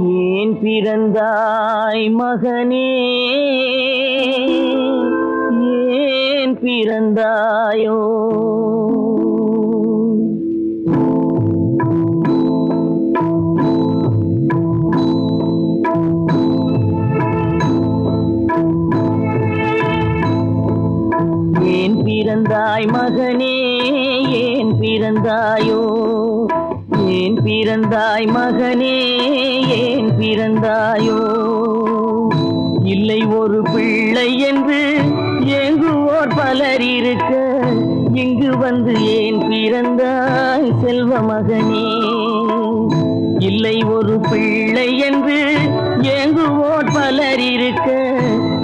ஏன் பிறந்தாய் மகனே? ஏன் பிறந்தாயோ? ஏன் பிறந்தாய் மகனே? ஏன் பிறந்தாயோ? ஏன் பிறந்தாய் மகனே? ஏன் பிறந்தாயோ? இல்லை ஒரு பிள்ளை என்று ஏங்குவோர் பலர் இருக்க இங்கு வந்து ஏன் பிறந்தாய் செல்வ மகனே? இல்லை ஒரு பிள்ளை என்று ஏங்குவோர் பலர் இருக்க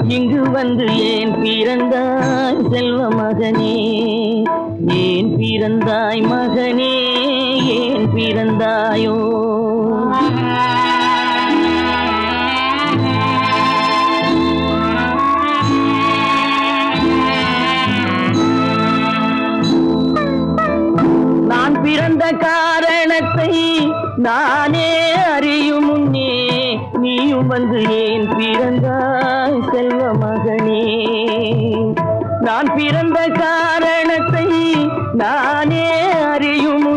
இங்கு வந்து ஏன் பிறந்தாய் செல்வ மகனே? ஏன் பிறந்தாய் மகனே? ஏன் பிறந்தாயோ? நான் பிறந்த காரணத்தை நானே அறியும் முன்னே நீயும் வந்து ஏன் பிறந்தாய் செல்வ மகனே? நான் பிறந்த காரணத்தை நானே அறியும்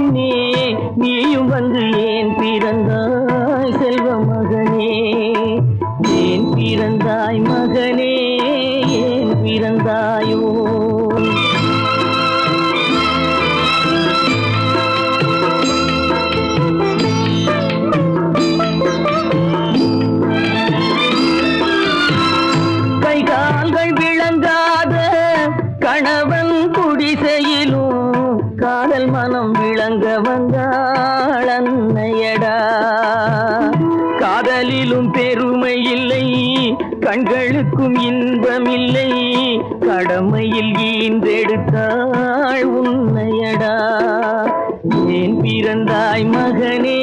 காதல் மனம் விளங்க வந்தாள் அன்னையடா. காதலிலும் பெருமை இல்லை கண்களுக்கும் இன்பமில்லை கடமையில் ஈந்தெடுத்தாள் உன்னையடா. ஏன் பிறந்தாய் மகனே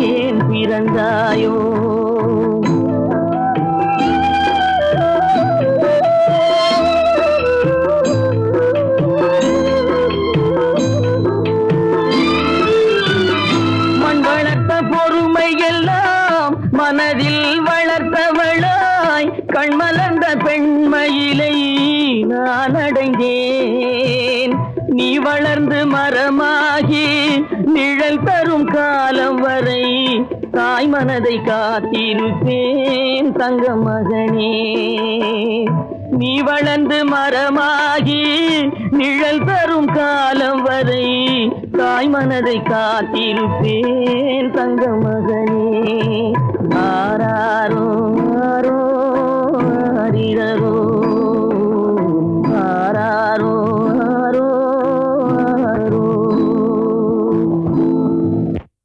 ஏன் பிறந்தாயோ? வளர்த்தவளாய் கண்மலர்ந்த பெண்மயிலை நான் அடைந்தேன். நீ வளர்ந்து மரமாகி நிழல் தரும் காலம் வரை தாய் மனதை காத்திருப்பேன் தங்க மகனே. நீ வளர்ந்து மரமாகி நிழல் தரும் காலம் வரை தாய் மனதை காத்திருப்பேன் தங்க மகனே. ஆ